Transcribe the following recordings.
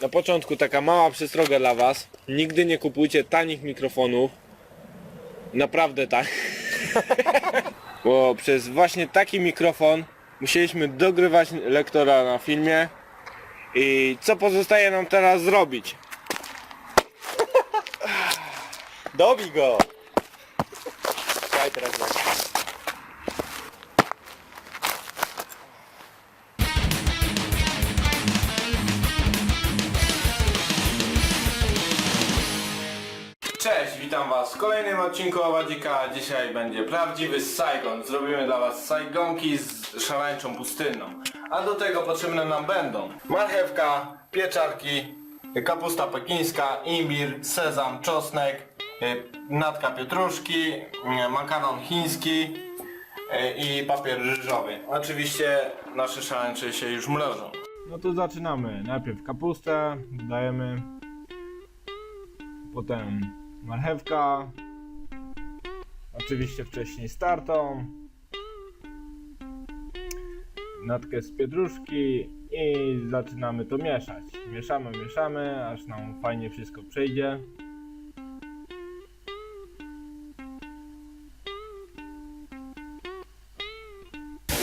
Na początku taka mała przestroga dla Was. Nigdy nie kupujcie tanich mikrofonów. Naprawdę tak. Bo przez właśnie taki mikrofon musieliśmy dogrywać lektora na filmie. I co pozostaje nam teraz zrobić? Dobij go! Daj teraz go. Cześć, witam Was w kolejnym odcinku Owadzika. Dzisiaj będzie prawdziwy Saigon. Zrobimy dla Was Saigonki z szarańczą pustynną. A do tego potrzebne nam będą marchewka, pieczarki, kapusta pekińska, imbir, sezam, czosnek, y, natka pietruszki, y, makaron chiński y, i papier ryżowy. Oczywiście nasze szarańcze się już mrożą. No to zaczynamy. Najpierw kapustę, dodajemy potem marchewka, oczywiście wcześniej startą, natkę z pietruszki i zaczynamy to mieszać. Mieszamy, mieszamy, aż nam fajnie wszystko przejdzie.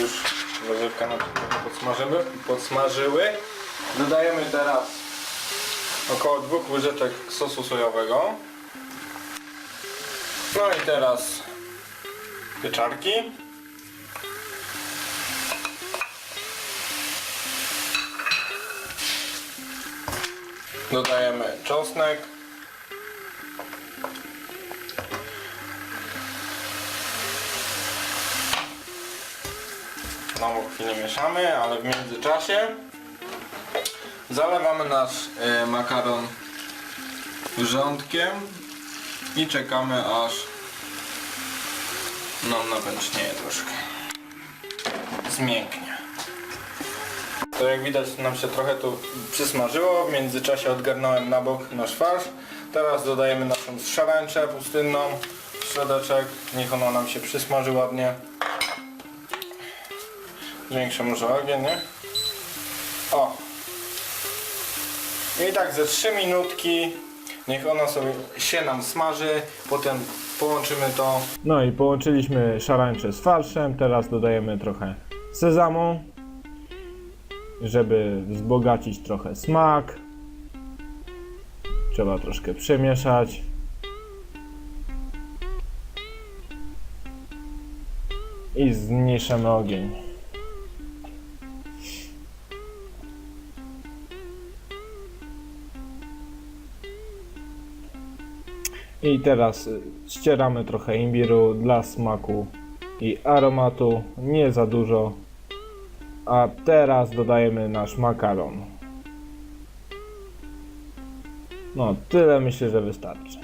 Już warzywka nam podsmażyły, podsmażyły. Dodajemy teraz około dwóch łyżeczek sosu sojowego. No i teraz pieczarki. Dodajemy czosnek. Znowu chwilę mieszamy, ale w międzyczasie Zalewamy nasz e, makaron wrzątkiem i czekamy aż nam napęcznieje troszkę. Zmięknie. To jak widać nam się trochę tu przysmażyło, w międzyczasie odgarnąłem na bok nasz farsz. Teraz dodajemy naszą szarańczę pustynną, środeczek, niech ona nam się przysmaży ładnie. Zwiększę może ogień, nie? O, i tak ze 3 minutki niech ona sobie się nam smaży, potem połączymy to. No i połączyliśmy szarańcze z farszem, teraz dodajemy trochę sezamu, żeby wzbogacić trochę smak. Trzeba troszkę przemieszać. I zmniejszamy ogień. I teraz y, ścieramy trochę imbiru dla smaku i aromatu, nie za dużo. A teraz dodajemy nasz makaron. No, tyle myślę, że wystarczy.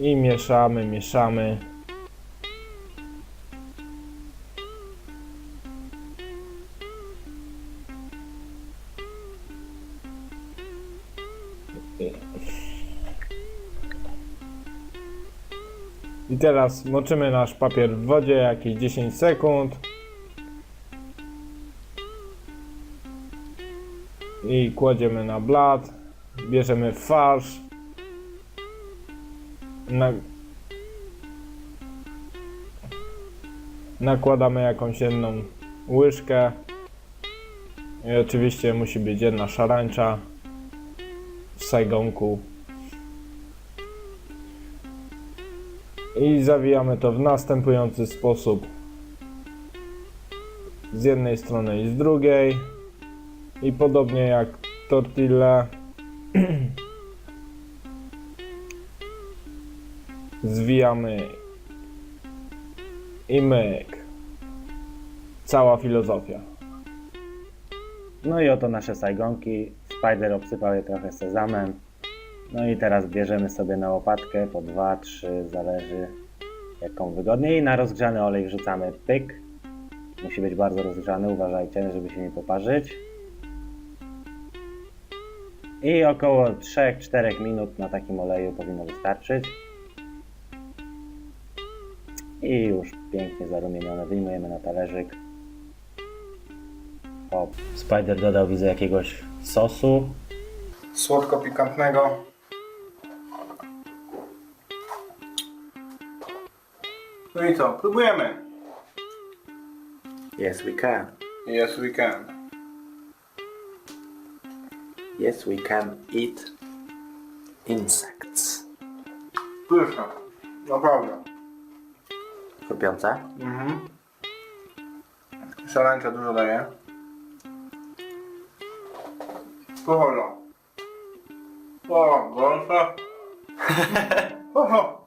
I mieszamy, mieszamy. I teraz moczymy nasz papier w wodzie jakieś 10 sekund. I kładziemy na blat. Bierzemy farsz. Na... Nakładamy jakąś jedną łyżkę. I oczywiście musi być jedna szarańcza w sajgonku. I zawijamy to w następujący sposób. Z jednej strony i z drugiej. I podobnie jak tortilla zwijamy. I myk. Cała filozofia. No i oto nasze sajgonki. Spider obsypał je trochę sezamem. No i teraz bierzemy sobie na łopatkę po 2-3, zależy jaką wygodniej. Na rozgrzany olej wrzucamy pyk. Musi być bardzo rozgrzany, uważajcie, żeby się nie poparzyć. I około 3-4 minut na takim oleju powinno wystarczyć. I już pięknie zarumienione wyjmujemy na talerzyk. O, Spider dodał, widzę, jakiegoś sosu. Słodko-pikantnego. No i co? Próbujemy. Yes, we can. Yes, we can. Yes, we can eat insects. Pyszne. Naprawdę. Chrupiące? Mhm. Szarańcza dużo daje. Powolno. O, gorsze. Oho.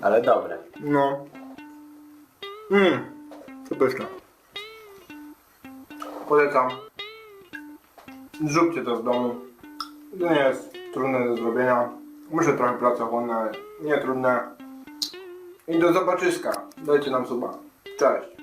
Ale dobre. No. Mmm. Pyszne. Polecam. Zróbcie to w domu. To nie jest trudne do zrobienia. Muszę trochę pracochłonne, ale nie trudne. I do zobaczyska. Dajcie nam suba. Cześć.